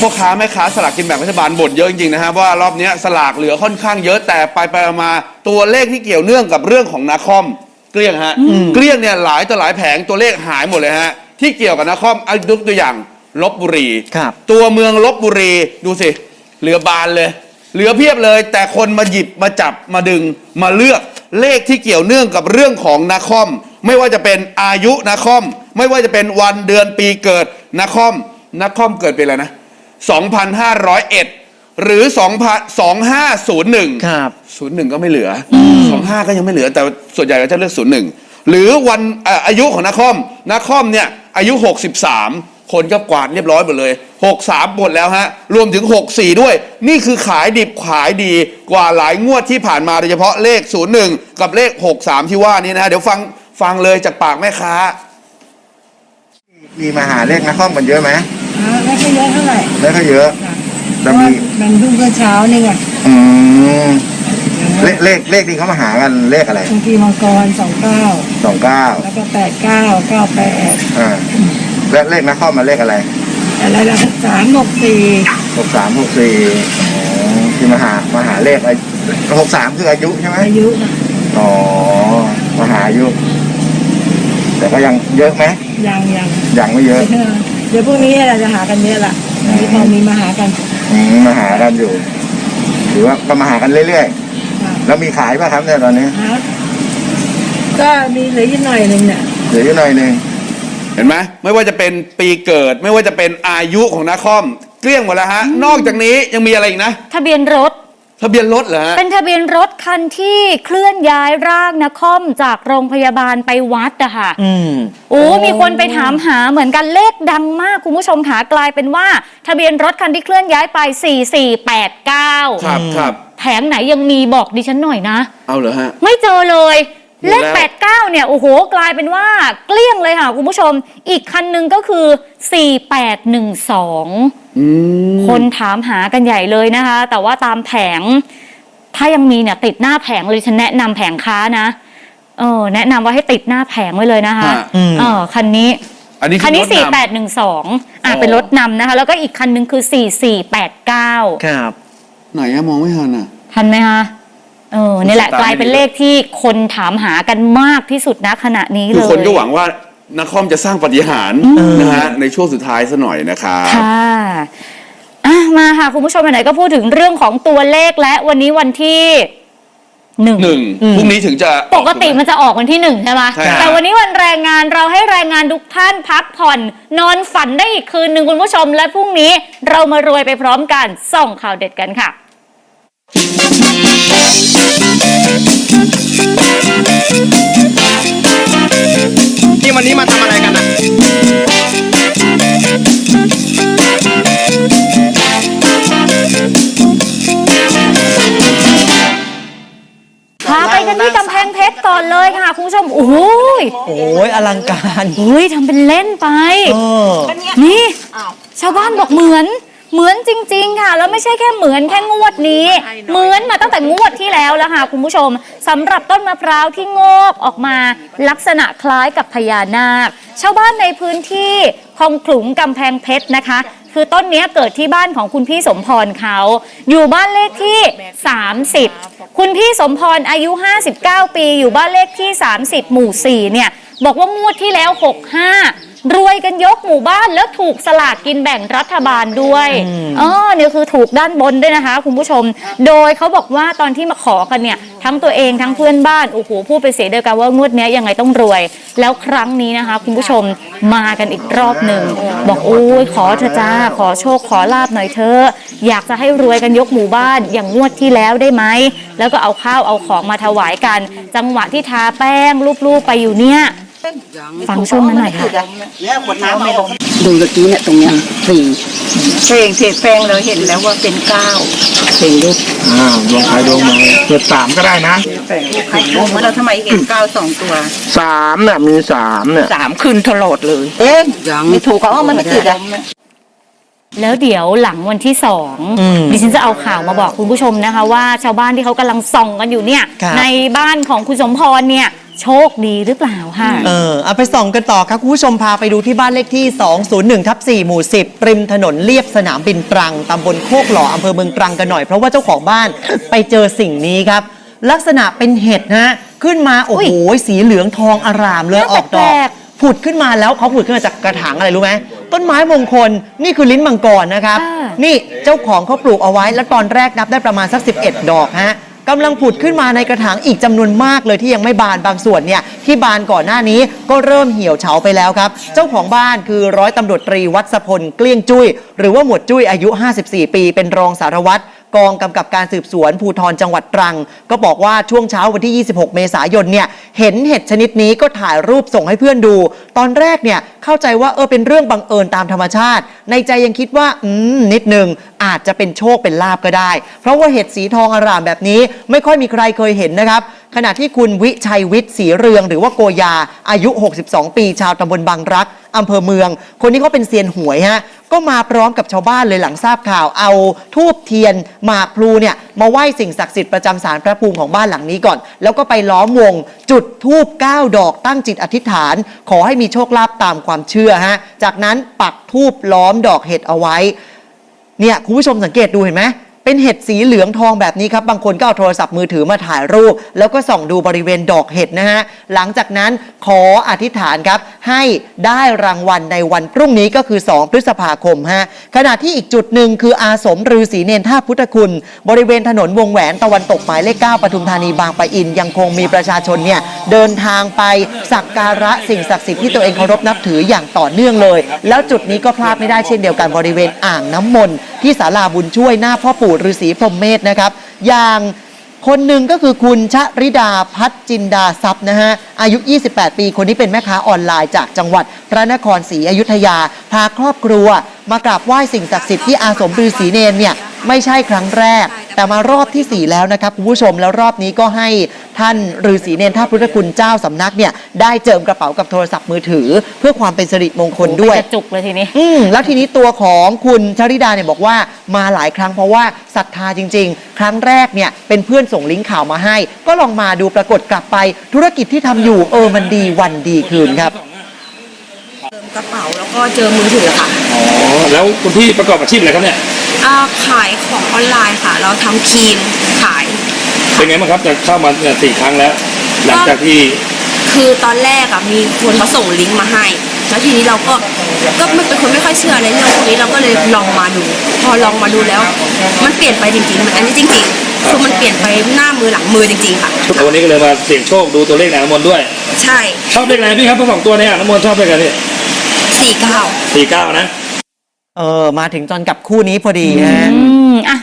พ่อค้าแม่ค้าสลากกินแบ่งรัฐบาลบ่นเยอะจริงๆนะฮะว่ารอบเนี้ยสลากเหลือค่อนข้างเยอะแต่ไปไปมาตัวเลขที่เกี่ยวเนื่องกับเรื่องของนาคอมเกลี้ยงฮะเกลี้ยงเนี่ยหลายต่อหลายแผงตัวเลขหายหมดเลยฮะที่เกี่ยวกับนาคอมเอายกตัวอย่างลบบุรี ครับ ตัวเมืองลบบุรีดูสิเหลือบานเลย เหลือเพียบเลย แต่คนมาหยิบมาจับมาดึงมาเลือกเลขที่เกี่ยวเนื่องกับเรื่องของนาคอม ไม่ว่าจะเป็นอายุนาคอม ไม่ว่าจะเป็นวันเดือนปีเกิดนาคอมนาคอมเกิดเป็นอะไรนะ 2,501 หรือ2 2501 ครับ 01 ก็ไม่เหลืออ25 ก็ยังไม่เหลือ แต่ส่วนใหญ่ก็จะเลือก 01 หรือวันเอ่ออายุของนาคอมนาคอมเนี่ยอายุ 63 คนก็กวาดเรียบร้อยหมดเลย 63หมดแล้วฮะ รวมถึง 64 ด้วย นี่คือขายดิบขายดีกว่าหลายงวดที่ผ่านมาโดยเฉพาะเลข 01 กับเลข 63 ที่ว่านี้นะฮะเดี๋ยวฟังฟังเลยจากปากแม่ค้า มีมาหาเลขนักข้อมกันเยอะไหม อ่าไม่ค่อยเยอะเท่าไหร่ไม่ค่อยเยอะค่ะเพแต่ราะว่ามี มันเพิ่งเมื่อเช้านี่ไงอืมเลขเลขเลขที่เขามาหากันเลขอะไรบางทีมังกรสองเก้าสองเก้าแล้วก็แปดเก้าเก้าแปดอ่าและเลขนักข้อมมาเลขอะไรอะไรละสามหกสี่หกสามหกสี่อ๋อที่มาหามาหาเลขอะไรหกสามคืออายุใช่ไหมอายุนะอ๋อมาหาอายุ แต่ก็ยังเยอะไหมยังยังยังไม่เยอะ เออเดี๋ยวพรุ่งนี้เราจะหากันเยอะละมีพอมีมาหากันอืมมาหากันอยู่ หรือว่าก็มาหากันเรื่อยค่ะๆ แล้วมีขายป่ะครับเนี่ยตอนนี้ฮะก็มีเหลืออีกหน่อยหนึ่งเนี่ย เหลืออยู่หน่อยหนึ่งเห็นไหมไม่ว่าจะเป็นปีเกิด ไม่ว่าจะเป็นอายุของนาคอม เกลี้ยงหมดแล้วฮะ นอกจากนี้ยังมีอะไรอีกนะ ทะเบียนรถ ทะเบียนรถเหรอฮะ เป็นทะเบียนรถคันที่เคลื่อนย้ายร่างนครจากโรงพยาบาลไปวัดอะค่ะ อืม โอ้มีคนไปถามหาเหมือนกันเลขดังมาก คุณผู้ชมค่ะกลายเป็นว่า ทะเบียนรถคันที่เคลื่อนย้ายไป4489ครับครับ แผงไหนยังมีบอกดิฉันหน่อยนะ เอาเหรอฮะ ไม่เจอเลยหมด เลแล้วข89 เนี่ย โอ้โห กลายเป็นว่าเกลี้ยงเลยค่ะ คุณผู้ชม อีกคันหนึ่งก็คือ 4812อืมคนถามหากันใหญ่เลยนะคะ แต่ว่าตามแผง ถ้ายังมีเนี่ย ติดหน้าแผงเลยฉันแนะนำแผงค้านะเออแนะนำว่าให้ติดหน้าแผงไว้เลยนะคะฮะอืมเออคันนี้อันนี้คันนี้รถำ4812อะอ๋อเป็นรถนำนะคะ แล้วก็อีกคันหนึงคือ4489ครับ ไหนอะมองไม่ทันอะทันไหมคะ เออนี่แหละตามกลายเป็นเลขที่คนถามหากันมากที่สุดณขณะนี้เลยคือคนก็หวังว่านักคอมจะสร้างปาฏิหารย์นะฮะในช่วงสุดท้ายซะหน่อยนะครับค่ะอะมาค่ะ คุณผู้ชมไหนๆก็พูดถึงเรื่องของตัวเลขและวันนี้วันที่หนึ่งหนึ่งพรุ่งนี้ถึงจะปกติมันจะออกวันที่หนึ่งใช่ไหมใช่ครับแต่วันนี้วันแรงงานเราให้แรงงานทุกท่านพักผ่อน นอนฝันได้อีกคืนหนึ่งคุณผู้ชม และพรุ่งนี้เรามารวยไปพร้อมกันส่องข่าวเด็ดกันค่ะ นี่วันนี้มาทำอะไรกันอะพาไปกันที่กำแพงเพชรก่อนเลยค่ะคุณผู้ชมโอ้โหยโอ้ยอลังการเฮ้ยทำเป็นเล่นไป เออ นี่ ชาวบ้านบอกเหมือน เหมือนจริง ๆ ค่ะ แล้วไม่ใช่แค่เหมือนแค่งวดนี้ เหมือนมาตั้งแต่งวดที่แล้วแล้วค่ะคุณผู้ชมสำหรับต้นมะพร้าวที่งอกออกมาลักษณะคล้ายกับพญานาค ชาวบ้านในพื้นที่คลองขลุงกำแพงเพชรนะคะ คือต้นเนี้ยเกิดที่บ้านของคุณพี่สมพรเขา อยู่บ้านเลขที่ 30 คุณพี่สมพรอายุ 59 ปี อยู่บ้านเลขที่ 30 หมู่ 4 เนี่ย บอกว่างวดที่แล้ว 65 รวยกันยกหมู่บ้านแล้วถูกสลากกินแบ่งรัฐบาลด้วยเออเนี่ยคือถูกด้านบนด้วยนะคะ คุณผู้ชม โดยเขาบอกว่าตอนที่มาขอกันเนี่ยทั้งตัวเองทั้งเพื่อนบ้านโอ้โหพูดเป็นเสียงเดียวกันว่างวดเนี้ยยังไงต้องรวย แล้วครั้งนี้นะคะ คุณผู้ชมมากันอีกรอบหนึ่งบอกโอ้ยขอเถอะจ้าขอโชคขอลาบหน่อยเถอะอยากจะให้รวยกันยกหมู่บ้านอย่างงวดที่แล้วได้ไหมแล้วก็เอาข้าวเอาของมาถวายกัน จังหวะที่ทาแป้งรูปๆไปอยู่เนี่ย ฟังช่วงนั้นหน่อยค่ะดูตะกี้เนี่ยตรงเนี้ยสี่เพลงเทแปงเราเห็นแล้วว่าเป็นเก้าเพลงลูกอ้าวดวงใครดวงมันเกิดสามก็ได้นะโอ้โหเราทำไมเห็นเก้าสองตัวสามเนี่ยมีสามเนี่ยสามคืนตลอดเลย เอ๊ะยังไม่ถูกเขาเอามันไม่ติดอะแล้วเดี๋ยวหลังวันที่สองอืมดิฉันจะเอาข่าวมาบอกคุณผู้ชมนะคะ ว่าชาวบ้านที่เขากำลังส่องกันอยู่เนี่ยครับในบ้านของคุณสมพรเนี่ย โชคดีหรือเปล่าค่ะ เออเอาไปส่องกันต่อครับคุณผู้ชมพาไปดูที่บ้านเลขที่ 201ทับ4หมู่ 10 ริมถนนเลียบสนามบินตรังตำบลโคกหล่ออำเภอเมืองตรังกันหน่อย เพราะว่าเจ้าของบ้านไปเจอสิ่งนี้ครับ ลักษณะเป็นเห็ดนะขึ้นมาโอ้โหสีเหลืองทองอารามเลยน่าออกดอกแปลกผุดขึ้นมาแล้วเขาผุดขึ้นมาจากกระถางอะไรรู้ไหมต้นไม้มงคลนี่คือลิ้นมังกรนะครับอ่านี่เจ้าของเขาปลูกเอาไว้แล้วตอนแรกนับได้ประมาณสัก11 ดอกฮะ กำลังผุดขึ้นมาในกระถางอีกจำนวนมากเลยที่ยังไม่บานบางส่วนเนี่ยที่บานก่อนหน้านี้ก็เริ่มเหี่ยวเฉาไปแล้วครับ เจ้าของบ้านคือร้อยตำรวจตรีวัชพลเกลี้ยงจุ้ย หรือว่าหมวดจุ้ยอายุ 54 ปี เป็นรองสารวัตร กองกำกับการสืบสวนภูธรจังหวัดตรัง ก็บอกว่าช่วงเช้าวันที่ 26 เมษายนเนี่ยเห็นเห็ดชนิดนี้ก็ถ่ายรูปส่งให้เพื่อนดู ตอนแรกเนี่ยเข้าใจว่าเออเป็นเรื่องบังเอิญตามธรรมชาติ ในใจยังคิดว่าอืมนิดนึงอาจจะเป็นโชคเป็นลาบก็ได้ เพราะว่าเห็ดสีทองอร่ามแบบนี้ไม่ค่อยมีใครเคยเห็นนะครับขณะที่คุณวิชัยวิทย์ศรีเรือง หรือว่าโกยาอายุ 62 ปี ชาวตำบลบางรัก อำเภอเมือง คนนี้เขาเป็นเซียนหวยฮะก็มาพร้อมกับชาวบ้านเลยหลังทราบข่าว เอาทูบเทียนหมากพลูเนี่ยมาไหว้สิ่งศักดิ์สิทธิ์ประจำศาลพระภูมิของบ้านหลังนี้ก่อน แล้วก็ไปล้อมวง จุดทูบ9ดอกตั้งจิตอธิษฐาน ขอให้มีโชคลาภตามความเชื่อฮะจากนั้นปักทูบล้อมดอกเห็ดเอาไว้เนี่ยคุณผู้ชมสังเกตดูเห็นไหม เป็นเห็ดสีเหลืองทองแบบนี้ครับ บางคนก็เอาโทรศัพท์มือถือมาถ่ายรูป แล้วก็ส่องดูบริเวณดอกเห็ดนะฮะ หลังจากนั้นขออธิษฐานครับ ให้ได้รางวัลในวันพรุ่งนี้ก็คือ 2 พฤษภาคมฮะ ขณะที่อีกจุดหนึ่งคืออาสมฤาษีเนนท่าพุทธคุณ บริเวณถนนวงแหวนตะวันตกหมายเลข 9ปทุมธานีบางปะอินยังคงมีประชาชนเนี่ย เดินทางไปสักการะสิ่งศักดิ์สิทธิ์ที่ตัวเองเคารพนับถืออย่างต่อเนื่องเลย แล้วจุดนี้ก็พลาดไม่ได้เช่นเดียวกันบริเวณอ่างน้ำมนต์ที่ศาลาบุญช่วยหน้าพ่อปู่ฤาษีพรหมเมธนะครับ อย่างคนหนึ่งก็คือคุณชริดาพัฒจินดาทรัพย์นะฮะ อายุ 28 ปี คนนี้เป็นแม่ค้าออนไลน์จากจังหวัดพระนครศรีอยุธยา พาครอบครัว มากราบไหว้สิ่งศักดิ์สิทธิ์ที่อาสมฤาษีเนนเนี่ย ไม่ใช่ครั้งแรก แต่มารอบที่ 4 แล้วนะครับคุณผู้ชมแล้วรอบนี้ก็ให้ ท่านฤาษีเนนท่าพุทธคุณเจ้าสำนักเนี่ยได้เจิมกระเป๋ากับโทรศัพท์มือถือ เพื่อความเป็นสิริมงคลด้วยกระจุกเลยทีนี้ อืมแล้วทีนี้ตัวของคุณชริดาเนี่ยบอกว่ามาหลายครั้งเพราะว่าศรัทธาจริง ๆ ครั้งแรกเนี่ยเป็นเพื่อนส่งลิงก์ข่าวมาให้ ก็ลองมาดูปรากฏกลับไปธุรกิจที่ทำอยู่เออมันดีวันดีคืนครับกระเป๋าแล้วก็เจอมือถือค่ะอ๋อ แล้วคุณพี่ประกอบอาชีพอะไรครับเนี่ย อ่าขายของออนไลน์ค่ะ เราทำครีมขาย เป็นไงบ้างครับจะเข้ามาเนี่ยสี่ครั้งแล้ว หลังจากที่คือตอนแรกอะมีคนเขาส่งลิงก์มาให้ แล้วทีนี้เราก็ก็ไม่เป็นคนไม่ค่อยเชื่อในเรื่องพวกนี้เราก็เลยลองมาดู พอลองมาดูแล้ว มันเปลี่ยนไปจริงๆมันอันนี้จริงๆคือมันเปลี่ยนไปหน้ามือหลังมือจริงๆค่ะวันนี้ก็เลยมาเสี่ยงโชคดูตัวเลขในอ่างน้ำมนต์ด้วย ใช่ชอบเลขอะไรพี่ครับทั้งสองตัวในอ่างน้ำมนต์ชอบเลขอะไรพี่สี่เก้าสี่เก้านะ เออมาถึงตอนกับคู่นี้พอดีฮะอืมอะ